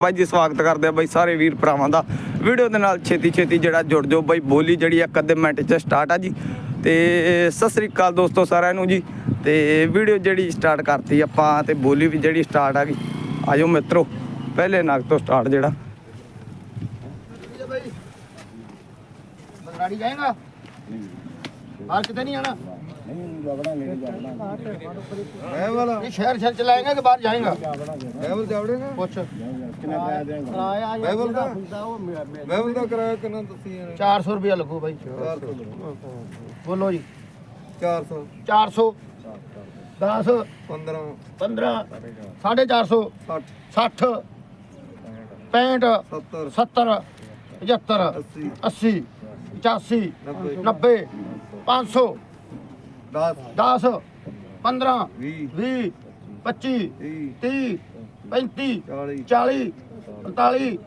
ਬਾਈ ਜੀ, ਸਵਾਗਤ ਕਰਦੇ ਆ ਬਾਈ ਸਾਰੇ ਵੀਰ ਭਰਾਵਾਂ ਦਾ। ਵੀਡੀਓ ਦੇ ਨਾਲ ਛੇਤੀ ਛੇਤੀ ਜਿਹੜਾ ਜੁੜ ਜਾਓ ਬਾਈ, ਬੋਲੀ ਜਿਹੜੀ ਆ ਅੱਧੇ ਮਿੰਟ 'ਚ ਸਟਾਰਟ ਆ ਜੀ। ਤੇ ਸਤਿ ਸ੍ਰੀ ਅਕਾਲ ਦੋਸਤੋ ਸਾਰਿਆਂ ਨੂੰ ਜੀ। ਤੇ ਵੀਡੀਓ ਜਿਹੜੀ ਸਟਾਰਟ ਕਰਤੀ ਆਪਾਂ ਤੇ ਬੋਲੀ ਵੀ ਜਿਹੜੀ ਸਟਾਰਟ ਆ ਗਈ। ਆਜੋ ਮਿੱਤਰੋ, ਪਹਿਲੇ ਨਗ ਤੋਂ ਸਟਾਰਟ ਜਿਹੜਾ। गाड़ी जाएगा बाहर कितने नहीं आना ये शहर शहर चलाएगा कि बाहर जाएगा कुछ ਬਹਿਬਲ ਦਾ ਮਹਿਬਲ ਦਾ ਕਿਰਾਇਆ ਕਿੰਨਾ ਤੁਸੀਂ ਇਹਨੇ? चार सौ रुपया लगो भाई 400 बोलो जी 400 चार सौ दस 15 पंद्रह साढ़े चार सौ 60 सठ पैंठ 70 सत्तर पचहत्तर अस्सी। अस्सी पचासी नब्बे। नब्बे पाँच 10 10 15 20 20 25 30 35 40 40 45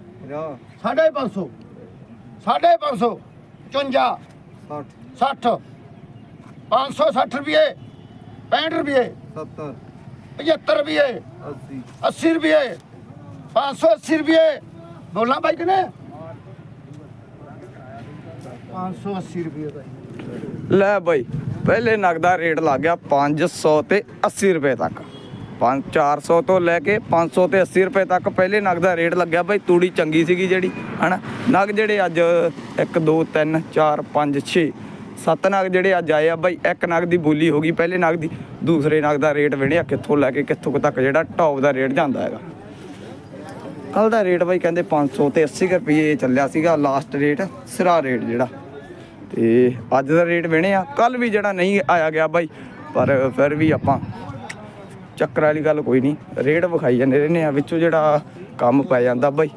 50 550 550 54 60 560 ਰੁਪਏ 65 ਰੁਪਏ 70 ਰੁਪਏ 80 ਰੁਪਏ 580 ਰੁਪਏ ਬੋਲਾਂ ਬਾਈ ਕਿਨੇ 580 ਰੁਪਏ ਦਾ ਲੈ ਬਾਈ, ਪਹਿਲੇ ਨਗ ਦਾ ਰੇਟ ਲੱਗ ਗਿਆ 500 ਤੇ 80 ਰੁਪਏ ਤੱਕ। 5 400 ਤੋਂ ਲੈ ਕੇ 500 ਤੇ 80 ਰੁਪਏ ਤੱਕ ਪਹਿਲੇ ਨਗ ਦਾ ਰੇਟ ਲੱਗਿਆ ਬਾਈ, ਤੂੜੀ ਚੰਗੀ ਸੀਗੀ ਜਿਹੜੀ, ਹਨਾ? ਨਗ ਜਿਹੜੇ ਅੱਜ 1 2 3 4 5 6 ਸੱਤ ਨਗ ਜਿਹੜੇ ਅੱਜ ਆਏ ਆ ਬਾਈ, ਇੱਕ ਨਗ ਦੀ ਬੋਲੀ ਹੋ ਗਈ ਪਹਿਲੇ ਨਗ ਦੀ, ਦੂਸਰੇ ਨਗ ਦਾ ਰੇਟ ਵਿਣਿਆ ਕਿੱਥੋਂ ਲੈ ਕੇ ਕਿੱਥੋਂ ਕੁ ਤੱਕ ਜਿਹੜਾ ਟੌਪ ਦਾ ਰੇਟ ਜਾਂਦਾ ਹੈਗਾ। ਕੱਲ ਦਾ ਰੇਟ ਬਾਈ ਕਹਿੰਦੇ 500 ਤੇ 80 ਕੁ ਰੁਪਏ ਚੱਲਿਆ ਸੀਗਾ ਲਾਸਟ ਰੇਟ ਸਿਰਾ ਰੇਟ ਜਿਹੜਾ। ਤੇ ਅੱਜ ਦਾ ਰੇਟ ਵਿਣਿਆ ਕੱਲ ਵੀ ਜਿਹੜਾ ਨਹੀਂ ਆਇਆ ਗਿਆ ਬਾਈ, ਪਰ ਫਿਰ ਵੀ ਆਪਾਂ ਚੱਕਰ ਵਾਲੀ ਗੱਲ ਕੋਈ ਨਹੀਂ, ਰੇਟ ਵਿਖਾਈ ਜਾਂਦੇ ਰਹਿੰਦੇ ਆ, ਵਿੱਚੋਂ ਜਿਹੜਾ ਕੰਮ ਪੈ ਜਾਂਦਾ ਬਾਈ।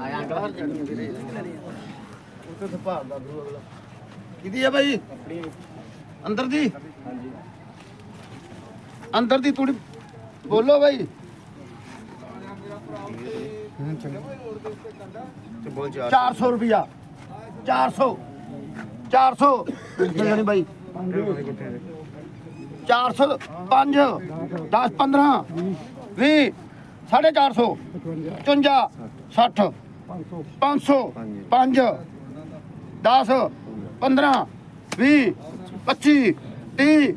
ਆਇਆ ਬਾਹਰ ਉੱਤੇ ਤੇ ਦਾ ਗੁਰੂ ਅਗਲਾ ਕਿਹਦੀ ਆ ਬਾਈ? ਅੰਦਰ ਦੀ? ਅੰਦਰ ਦੀ ਤੂੜੀ। ਬੋਲੋ ਬਾਈ। ਬੋਲ 400 ਰੁਪਿਆ 400 400 ਜਾਨੀ ਬਾਈ। 400 5 10 15 20 450 55 60 500 5 10 15 20 25 30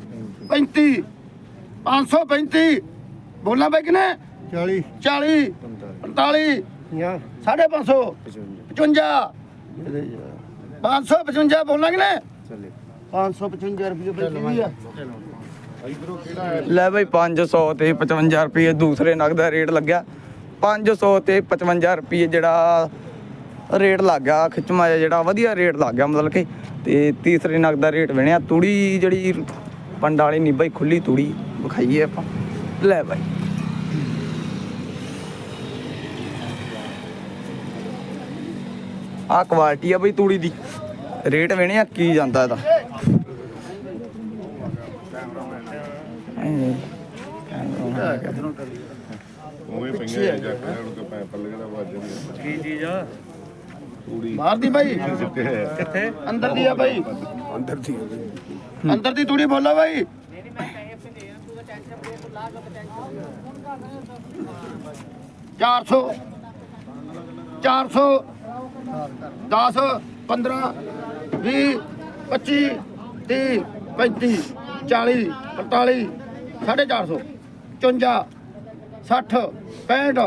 35 535 ਬੋਲਾਂ ਬਾਈ ਕਿਨੇ? 40 40 45 ਸਾਢੇ 500 55 555 ਬੋਲਣਾ ਕਿ ਨੇ 555 ਰੁਪਏ ਬਈ ਕੀ ਆ? ਲੈ ਬਾਈ 500 ਤੇ 55 ਰੁਪਏ ਦੂਸਰੇ ਨਗ ਦਾ ਰੇਟ ਲੱਗਿਆ। 500 ਤੇ 55 ਰੁਪਏ ਜਿਹੜਾ ਰੇਟ ਲੱਗ ਗਿਆ ਖਿੱਚਮਾ ਜਿਹਾ ਜਿਹੜਾ ਵਧੀਆ ਰੇਟ ਲੱਗ ਗਿਆ ਮਤਲਬ ਕਿ। ਤੇ ਤੀਸਰੇ ਨਗ ਦਾ ਰੇਟ ਵਿਣਿਆ ਤੂੜੀ ਜਿਹੜੀ ਪੰਡ ਵਾਲੀ ਨਹੀਂ ਬਾਈ ਖੁੱਲੀ ਤੂੜੀ ਵਿਖਾਈਏ ਆਪਾਂ। ਲੈ ਬਾਈ। ਆ ਕੁਆਲਿਟੀ ਆ ਬਈ ਤੂੜੀ ਦੀ। ਰੇਟ ਵਿਣਿਆ ਕੀ ਜਾਂਦਾ ਇਹਦਾ। ਐਂ ਉਵੇਂ ਪਈਆਂ ਜਾਂ ਕਰਨ ਨੂੰ ਪੈ ਪੱਲੇ ਦਾ ਵੱਜ ਜਾਂਦੀ ਬਾਹਰ ਦੀ ਬਾਈ। ਸਿੱਟੇ ਹੈ। ਕਿੱਥੇ? ਅੰਦਰ ਦੀ ਆ ਬਾਈ। ਅੰਦਰ ਦੀ ਅੰਦਰ ਦੀ ਤੂੜੀ ਬੋਲੋ ਬਾਈ। ਚਾਰ ਸੌ। ਚਾਰ ਸੌ। 10 15 20 25 30 35 40 45 450 54 60 65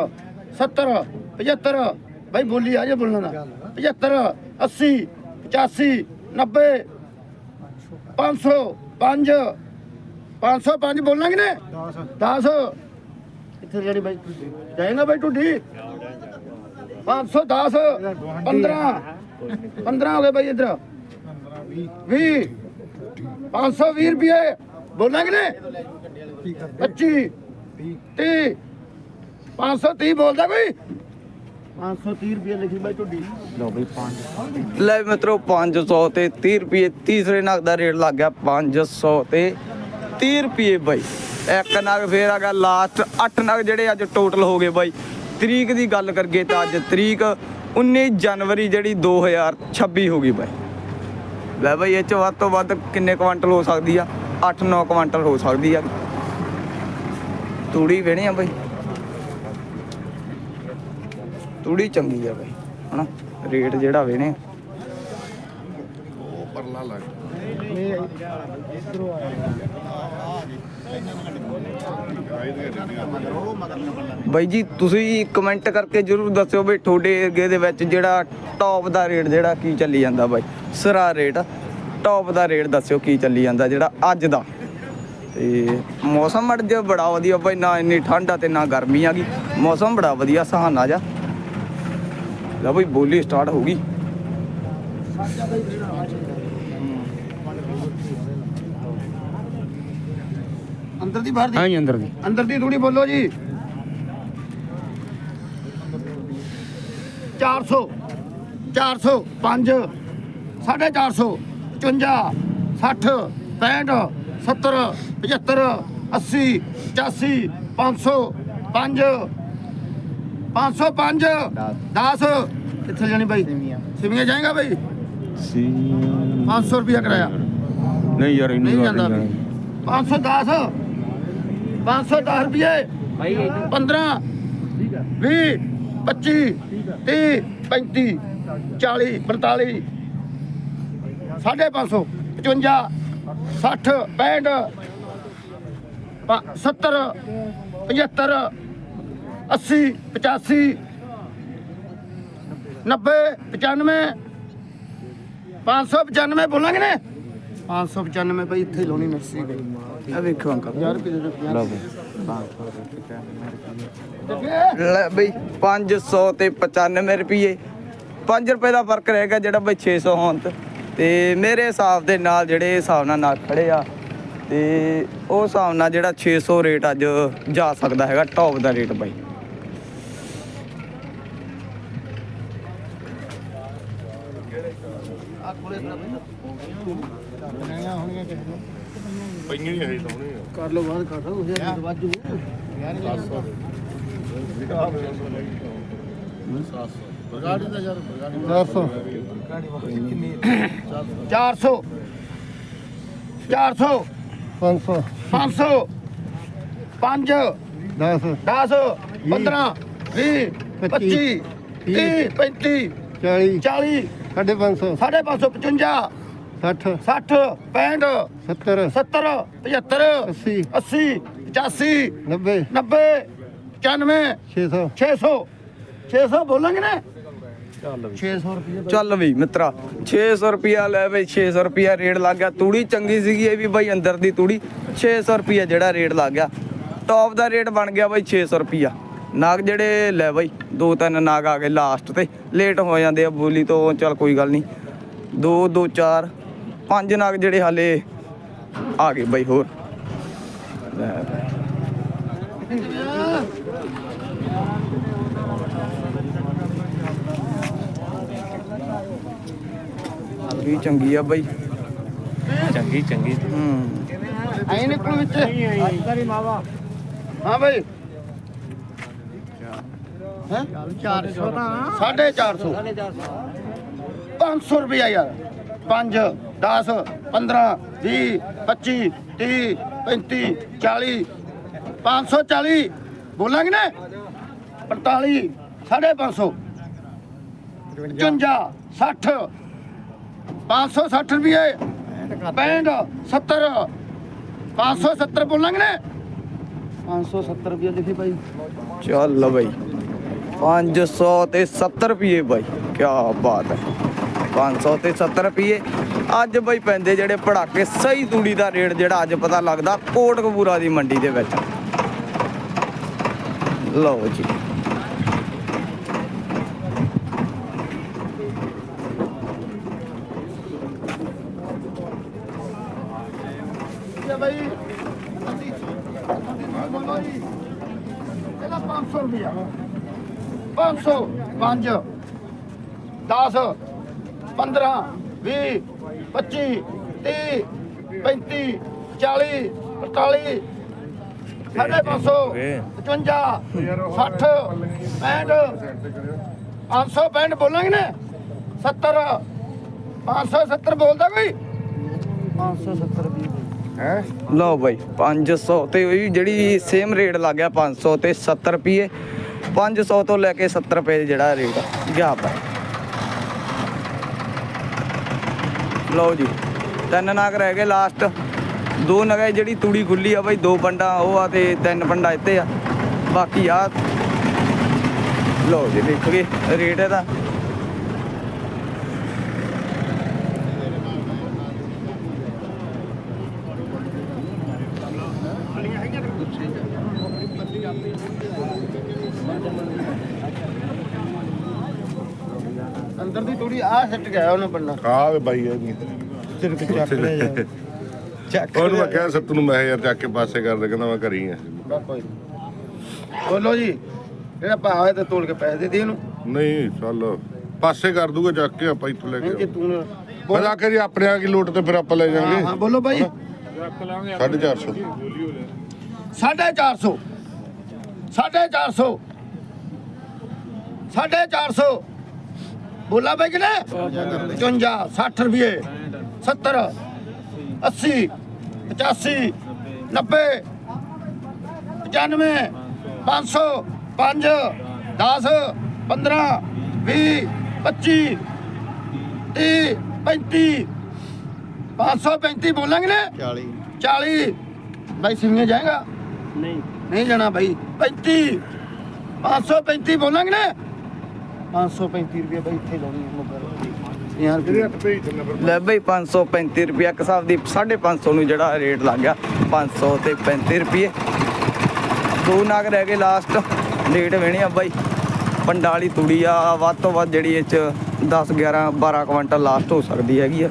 70 75 ਭਾਈ ਬੋਲੀ ਆ ਜੇ ਬੋਲਣਾ ਨਾ 75 80 85 90 500 5 505 ਬੋਲਣਾ ਕਿ ਨੇ 10 ਕਿੱਥੇ ਜਿਹੜੀ ਬਾਈ ਜਾਏਗਾ ਬਾਈ ਟੁੱਡੀ 510 15 15 ਹੋ ਗਏ ਬਾਈ ਇਧਰ। 20 520 ਰੁਪਏ। ਬੋਲਣਾ ਕਿ ਨੇ 25 30 530 ਬੋਲਦਾ ਕੋਈ? 530 ਰੁਪਏ ਲਿਖੀ ਬਾਈ ਟੁੱਡੀ ਲੈ ਵੀ ਮਿੱਤਰੋ 500 ਤੇ 30 ਰੁਪਏ। ਤੀਸਰੇ ਨਗ ਦਾ ਰੇਟ ਲੱਗ ਗਿਆ 500 ਤੇ 30 ਰੁਪਏ ਬਾਈ। ਇੱਕ ਨਗ ਫੇਰ ਆ ਗਿਆ ਲਾਸਟ 8 ਨਗ ਜਿਹੜੇ ਅੱਜ ਟੋਟਲ ਹੋ ਗਏ ਬਾਈ। ਤਰੀਕ ਦੀ ਗੱਲ ਕਰਗੇ ਤਾਂ ਅੱਜ ਤਰੀਕ 19 ਜਨਵਰੀ ਜਿਹੜੀ 2026 ਹੋ ਗਈ ਬਾਈ। ਲੈ ਬਾਈ ਇਹ ਚ ਵੱਧ ਤੋਂ ਵੱਧ ਕਿੰਨੇ ਕੁਆਂਟਲ ਹੋ ਸਕਦੀ ਆ? 8-9 ਕੁਆਂਟਲ ਹੋ ਸਕਦੀ ਆ। ਤੂੜੀ ਵੇਣੇ ਆ ਬਾਈ। ਤੂੜੀ ਚੰਗੀ ਆ ਬਾਈ ਹਨਾ? ਰੇਟ ਜਿਹੜਾ ਵੇਣੇ ਉਹ ਪਰਲਾ ਲੱਗ। ਬਾਈ ਜੀ, ਤੁਸੀਂ ਕਮੈਂਟ ਕਰਕੇ ਜਰੂਰ ਦੱਸਿਓ ਬਈ ਤੁਹਾਡੇ ਏਰੀਏ ਦੇ ਵਿੱਚ ਜਿਹੜਾ ਟੌਪ ਦਾ ਰੇਟ ਜਿਹੜਾ ਕੀ ਚੱਲੀ ਜਾਂਦਾ ਬਾਈ। ਸਰਾ ਰੇਟ ਟੌਪ ਦਾ ਰੇਟ ਦੱਸਿਓ ਕੀ ਚੱਲੀ ਜਾਂਦਾ ਜਿਹੜਾ ਅੱਜ ਦਾ। ਤੇ ਮੌਸਮ ਅੜ ਜੇ ਬੜਾ ਵਧੀਆ ਬਾਈ, ਨਾ ਇੰਨੀ ਠੰਡ ਆ ਤੇ ਨਾ ਗਰਮੀ ਆ ਗਈ। ਮੌਸਮ ਬੜਾ ਵਧੀਆ, ਸਹਾਨਾ ਜਾ ਲੈ ਬਈ, ਬੋਲੀ ਸਟਾਰਟ ਹੋ ਗਈ। ਅੰਦਰ ਦੀ ਬਾਹਰ ਦੀ? ਹਾਂਜੀ ਅੰਦਰ ਦੀ। ਅੰਦਰ ਦੀ ਥੋੜੀ ਬੋਲੋ ਜੀ। 400 400 5 450 55 60 65 70 75 80 85 500 5 505 10 ਕਿੱਥੇ ਜਾਣੀ ਬਾਈ? ਸਿਵੀਆਂ ਜਾਏਗਾ ਬਾਈ? 500 ਰੁਪਿਆ ਕਰਾਇਆ। ਨਹੀਂ ਯਾਰ ਨਹੀਂ ਜਾਂਦਾ 510 510 ਰੁਪਏ। 15 20 25 30 35 40 45 550 55 60 65 70 75 80 85 90 95 595 ਬੋਲਾਂਗੇ ਨੇ? 595 ਭਾਈ ਇੱਥੇ ਲਾਉਣੀ ਮਿਕਸੀ। ਗਈ ਆ ਵੇਖੋ ਅੰਕਲ। 50 ਰੁਪਏ ਦੇ ਦਿਓ ਲਓ ਬਈ। ਲੈ ਬਈ 500 ਤੇ 95 ਰੁਪਏ 5 ਰੁਪਏ ਦਾ ਫ਼ਰਕ ਰਹੇਗਾ ਜਿਹੜਾ ਬਈ 600 ਹੋਣ ਤੇ। ਤੇ ਮੇਰੇ ਹਿਸਾਬ ਦੇ ਨਾਲ ਜਿਹੜੇ ਹਿਸਾਬ ਨਾਲ ਨਾਲ ਖੜੇ ਆ ਤੇ ਉਹ ਹਿਸਾਬ ਨਾਲ ਜਿਹੜਾ 600 ਰੇਟ ਅੱਜ ਜਾ ਸਕਦਾ ਹੈਗਾ ਟੌਪ ਦਾ ਰੇਟ ਬਾਈ। ਪਈਆਂ ਹੀ ਹੈ ਸੋਹਣੇ ਆ। ਕਰ ਲਓ ਬਾਅਦ ਕਰ ਲਓ ਤੁਸੀਂ ਵਾਜੂ ਬਰਗਾੜੀ ਦਾ ਯਾਰ ਬਰਗਾੜੀ 400 400 500 500 5 10 10 15 20 25 30 35 40 40 550 555 60 60 65 70 70 75 80 80 85 90 90 95 600 600 600 ਬੋਲਾਂਗੇ ਨਾ? ਚੱਲ 600 ਰੁਪਏ ਚੱਲ ਮਿੱਤਰਾ 600 ਰੁਪਿਆ ਲੈ ਬਈ 600 ਰੁਪਿਆ ਰੇਟ ਲੱਗ ਗਿਆ। ਤੂੜੀ ਚੰਗੀ ਸੀਗੀ ਇਹ ਵੀ ਬਈ ਅੰਦਰ ਦੀ ਤੂੜੀ। 600 ਰੁਪਿਆ ਜਿਹੜਾ ਰੇਟ ਲੱਗ ਗਿਆ। ਟੌਪ ਦਾ ਰੇਟ ਬਣ ਗਿਆ ਬਈ 600 ਰੁਪਿਆ ਨਾਗ ਜਿਹੜੇ ਲੈ ਬਈ ਦੋ ਤਿੰਨ ਨਾਗ ਆ ਗਏ ਲਾਸਟ ਤੇ। ਲੇਟ ਹੋ ਜਾਂਦੇ ਆ ਬੋਲੀ ਤੋਂ ਚੱਲ ਕੋਈ ਗੱਲ ਨਹੀਂ। ਦੋ ਦੋ ਚਾਰ ਪੰਜ ਨਾਗ ਜਿਹੜੇ ਹਾਲੇ ਆ ਗਏ ਬਈ ਹੋਰ। ਵੀ ਚੰਗੀ ਆ ਬਈ। ਚੰਗੀ ਚੰਗੀ। ਹੂੰ। ਐ ਨਿਕਲੂ ਵਿੱਚ। ਹਾਂ ਭਾਈ ਹੈ? 400 ਤਾਂ। 450 500 ਰੁਪਇਆ ਯਾਰ। 5 10 15 20 25 30 35 40 540 ਬੋਲਾਂਗੇ ਨਾ? 45 550 55 60 560 ਰੁਪਏ 65 70 570 ਬੋਲਾਂਗੇ ਨਾ? 570 ਰੁਪਏ ਲਿਖੀ ਭਾਈ। ਚੱਲ ਬਈ। 500 ਤੇ 70 ਰੁਪਏ ਬਾਈ। ਕੀ ਬਾਤ ਹੈ। 500 ਤੇ 70 ਰੁਪਏ ਅੱਜ ਬਈ ਪੈਂਦੇ ਜਿਹੜੇ ਪੜਾਕੇ ਸਹੀ ਤੂੜੀ ਦਾ ਰੇਟ ਜਿਹੜਾ ਅੱਜ ਪਤਾ ਲੱਗਦਾ ਕੋਟਕਪੂਰਾ ਦੀ ਮੰਡੀ ਦੇ ਵਿੱਚ। ਲਓ ਜੀ। ਇਹ ਭਾਈ ਬੋਲੋ ਜੀ ਇਹਦਾ 500 ਰੁਪਿਆ 500 5 10 15 20 25 30 35 40 45 ਸਾਢੇ 500 55 60 65 565 ਬੋਲਾਂਗੇ ਨਾ? 70 570 ਬੋਲਦਾ ਕੋਈ? 570 ਰੁਪਏ ਹੈ? ਲਓ ਬਾਈ 500 ਤੇ ਉਹੀ ਜਿਹੜੀ ਸੇਮ ਰੇਟ ਲੱਗ ਗਿਆ 500 ਤੇ 70 ਰੁਪਏ 500 ਤੋਂ ਲੈ ਕੇ 70 ਰੁਪਏ ਜਿਹੜਾ ਰੇਟ ਗਿਆ ਬਾਈ ਲਓ ਜੀ। ਤਿੰਨ ਨਾਗ ਰਹਿ ਗਏ ਲਾਸਟ ਦੋ ਨਗਾ ਜਿਹੜੀ ਤੂੜੀ ਖੁੱਲੀ ਆ ਬਾਈ, ਦੋ ਪੰਡਾ ਉਹ ਆ ਤੇ ਤਿੰਨ ਪੰਡਾ ਇੱਥੇ ਆ। ਬਾਕੀ ਆ ਲਓ ਜੀ ਦੇਖ ਦੇਖੋਗੇ ਰੇਟ ਇਹਦਾ। ਆ ਸਿੱਟ ਗਿਆ ਉਹਨੇ ਬੰਨਾ। ਆ ਵੇ ਬਾਈ ਇਹ ਨਹੀਂ ਤੇਰੇ ਕੋ ਨੂੰ ਮੈਂ ਯਾਰ ਚੱਕ ਕੇ ਪਾਸੇ ਕਰ ਦੇ ਕਹਿੰਦਾ ਮੈਂ ਘਰੀ ਆ। ਬੋਲੋ ਜੀ ਜਿਹੜਾ ਭਾਅ ਤੇ ਤੋਲ ਕੇ ਪੈਸੇ ਦੇ ਇਹਨੂੰ। ਨਹੀਂ ਚੱਲ। ਪਾਸੇ ਕਰ ਦੂਗਾ ਚੱਕ ਕੇ ਆਪਾਂ ਇੱਥੋਂ ਲੈ ਨਹੀਂ ਜੇ ਕੇ ਤੂੰ ਆਪਣੇ ਆ ਕੀ ਲੋਟ ਤੇ ਫਿਰ ਆਪਾਂ ਲੈ ਹਾਂ ਹਾਂ ਬੋਲੋ ਬਾਈ। 450 450 450 450 ਬੋਲਾ ਬਾਈ ਕਿਨੇ 55 60 ਰੁਪਏ 70 80 85 90 95 500 5 10 15 20 25 30 35 535 ਬੋਲਾਂਗੇ ਨੇ 40 40 ਬਾਈ ਸਿੰਘੇ ਜਾਏਗਾ? ਨਹੀਂ। ਨਹੀਂ ਜਾਣਾ ਬਾਈ। 35 535 ਬੋਲਾਂਗੇ ਨੇ 535 ਰੁਪਏ ਬਾਈ ਇੱਥੇ ਲਾਉਣੀ ਹੈ ਮੁੱਕਰ ਯਾਰ ਲੈ ਬਈ 535 ਰੁਪਿਆ ਇੱਕ ਹਿਸਾਬ ਦੀ 550 ਨੂੰ ਜਿਹੜਾ ਰੇਟ ਲੱਗ ਗਿਆ 500 ਤੇ 35 ਰੁਪਏ। ਦੋ ਨਾਗ ਰਹਿ ਗਏ ਲਾਸਟ ਰੇਟ ਵੇਣੇ ਆ ਬਾਈ। ਪੰਡਾ ਵਾਲੀ ਤੂੜੀ ਆ ਵੱਧ ਤੋਂ ਵੱਧ ਜਿਹੜੀ ਇਹ ਚ 10 11 12 ਕੁਇੰਟਲ ਲਾਸਟ ਹੋ ਸਕਦੀ ਹੈਗੀ ਆ।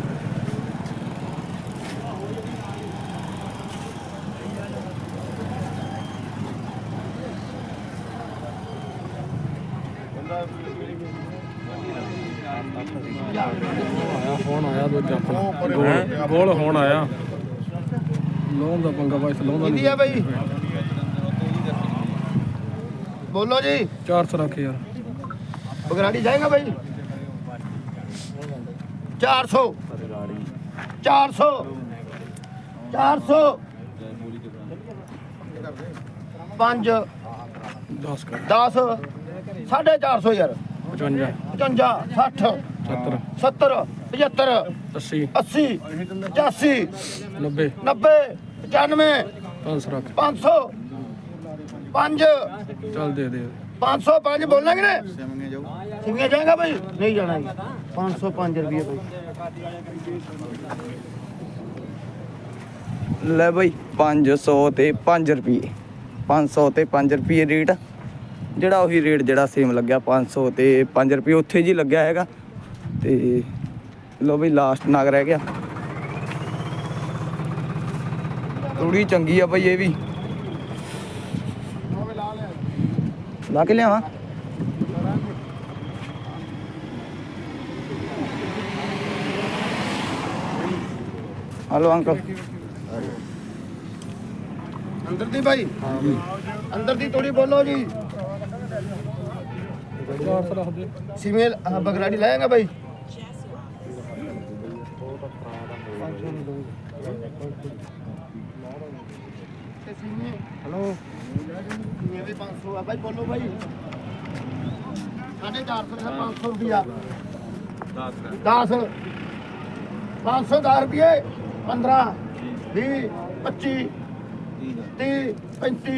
ਗੋਲ ਗੋਲ ਹੁਣ ਆਇਆ। ਲੋਨ ਦਾ ਪੰਗਾ ਬਾਈ ਲੋਨ ਦਾ ਆ ਬਾਈ ਬੋਲੋ ਜੀ। 400 ਰੱਖ ਯਾਰ। ਬਗਰਾੜੀ ਜਾਏਗਾ ਬਾਈ 400 400 400 5 10 ਕਰ। 10 450 ਯਾਰ। 55 55 60 70 70 75 80 80 85 90 90 95 500 ਰੱਖ। 500 5 ਚੱਲ ਦੇ ਦੇ। 505 ਬੋਲਾਂਗੇ ਨੇ ਸਿੰਗੇ ਜਾਏਗਾ ਭਾਈ ਨਹੀਂ ਜਾਣਾ ਜੀ। 505 ਰੁਪਏ ਭਾਈ ਲੈ ਬਈ 500 ਤੇ 5 ਰੁਪਏ 500 ਤੇ 5 ਰੁਪਏ ਰੇਟ। ਜਿਹੜਾ ਉਹੀ ਰੇਟ ਜਿਹੜਾ ਸੇਮ ਲੱਗਿਆ 500 ਤੇ 5 ਰੁਪਏ ਉੱਥੇ ਜੀ ਲੱਗਿਆ ਹੈਗਾ। ਤੇ ਲੋ ਬਈ ਲਾਸਟ ਨਾਗ ਰਹਿ ਗਿਆ। ਥੋੜੀ ਚੰਗੀ ਆ ਬਈ ਇਹ ਵੀ। ਲਾ ਕੇ ਲਿਆਵਾਂ। ਹਲੋ ਅੰਕਲ ਅੰਦਰ ਦੀ ਭਾਈ ਅੰਦਰ ਦੀ ਥੋੜੀ ਬੋਲੋ ਜੀ। 400 ਰੱਖ ਦੇ। ਸੀਮੇਲ ਆਹ ਬਗਰਾੜੀ ਲਾਏਗਾ ਭਾਈ ਹੈਲੋ। ਇਹ ਵੀ 500 ਆ ਭਾਈ ਬੋਲੋ ਭਾਈ 450 ਦਾ 500 ਰੁਪਿਆ 10 10 510 ਰੁਪਏ 15 20 25 30 35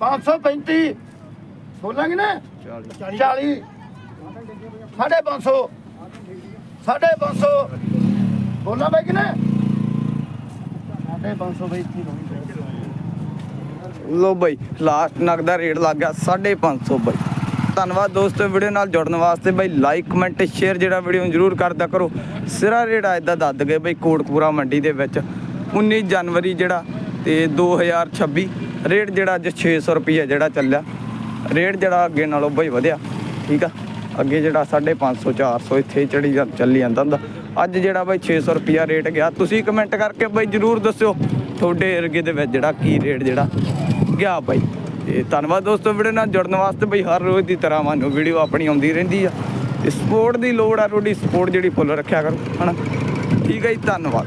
535 ਬੋਲਾਂਗੇ ਨਾ? 40 ਸਾਢੇ 500 ਸਾਢੇ 500 ਬੋਲਾਂ ਬਾਈ ਕਿ ਨਾ? ਸਾਢੇ 500 ਬਾਈ ਇੱਥੇ ਲਾਉਣੀ ਲੋ ਬਈ ਲਾਸਟ ਨਗ ਦਾ ਰੇਟ ਲੱਗ ਗਿਆ 550 ਬਈ। ਧੰਨਵਾਦ ਦੋਸਤੋ ਵੀਡੀਓ ਨਾਲ ਜੁੜਨ ਵਾਸਤੇ ਬਈ ਲਾਈਕ ਕਮੈਂਟ ਸ਼ੇਅਰ ਜਿਹੜਾ ਵੀਡੀਓ ਨੂੰ ਜਰੂਰ ਕਰਦਾ ਕਰੋ। ਸਿਰਾ ਰੇਟ ਅੱਜ ਦਾ ਦੱਦ ਗਏ ਬਈ ਕੋਟਕਪੂਰਾ ਮੰਡੀ ਦੇ ਵਿੱਚ। 19 ਜਨਵਰੀ ਜਿਹੜਾ ਤੇ 2026 ਰੇਟ ਜਿਹੜਾ ਅੱਜ 600 ਰੁਪਏ ਜਿਹੜਾ ਚੱਲਿਆ। ਰੇਟ ਜਿਹੜਾ ਅੱਗੇ ਨਾਲੋਂ ਬਈ ਵਧਿਆ, ਠੀਕ ਆ? ਅੱਗੇ ਜਿਹੜਾ 550 400 ਇੱਥੇ ਚੜੀ ਜਾਂ- ਚੱਲੀ ਜਾਂਦਾ ਹੁੰਦਾ। ਅੱਜ ਜਿਹੜਾ ਬਈ 600 ਰੁਪਿਆ ਰੇਟ ਗਿਆ, ਤੁਸੀਂ ਕਮੈਂਟ ਕਰਕੇ ਬਾਈ ਜਰੂਰ ਦੱਸਿਓ। ਤੁਹਾਡੇ ਏਰੀਏ ਦੇ ਵਿੱਚ ਜਿਹੜਾ ਕੀ ਰੇਟ ਜਿਹੜਾ ਗਿਆ ਬਾਈ। ਤੇ ਧੰਨਵਾਦ ਦੋਸਤੋ ਵੀਡੀਓ ਨਾਲ ਜੁੜਨ ਵਾਸਤੇ ਬਈ ਹਰ ਰੋਜ਼ ਦੀ ਤਰ੍ਹਾਂ ਸਾਨੂੰ ਵੀਡੀਓ ਆਪਣੀ ਆਉਂਦੀ ਰਹਿੰਦੀ ਆ। ਤੇ ਸਪੋਰਟ ਦੀ ਲੋੜ ਆ, ਤੁਹਾਡੀ ਸਪੋਰਟ ਜਿਹੜੀ ਫੁੱਲ ਰੱਖਿਆ ਕਰੋ, ਹਨਾ। ਠੀਕ ਹੈ ਜੀ, ਧੰਨਵਾਦ।